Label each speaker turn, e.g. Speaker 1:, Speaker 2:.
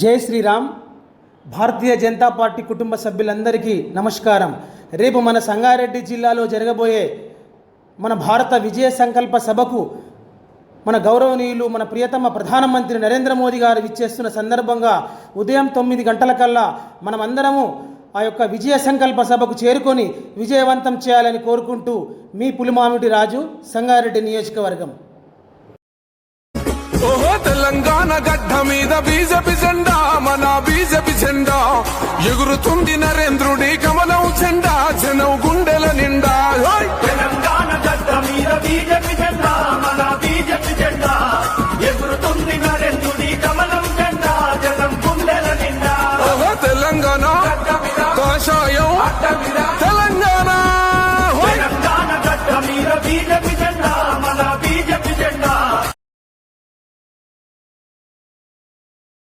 Speaker 1: జై శ్రీరామ్. భారతీయ జనతా పార్టీ కుటుంబ సభ్యులందరికీ నమస్కారం. రేపు మన సంగారెడ్డి జిల్లాలో జరగబోయే మన భారత విజయ సంకల్ప సభకు మన గౌరవనీయులు మన ప్రియతమ ప్రధానమంత్రి నరేంద్ర మోదీ గారు విచ్చేస్తున్న సందర్భంగా ఉదయం తొమ్మిది గంటలకల్లా మనమందరము ఆ యొక్క విజయ సంకల్ప సభకు చేరుకొని విజయవంతం చేయాలని కోరుకుంటూ మీ పులిమామిడి రాజు సంగారెడ్డి నియోజకవర్గం.
Speaker 2: తెలంగాణ గడ్డ మీద బీజేపీ జెండా మన బీజేపీ జెండా. ఎగురుతుంది నరేంద్రుడి కమలం జెండా జనం గుండెల నిండా. తెలంగాణ జనం గుండెల నిండా. తెలంగాణ కాషాయం.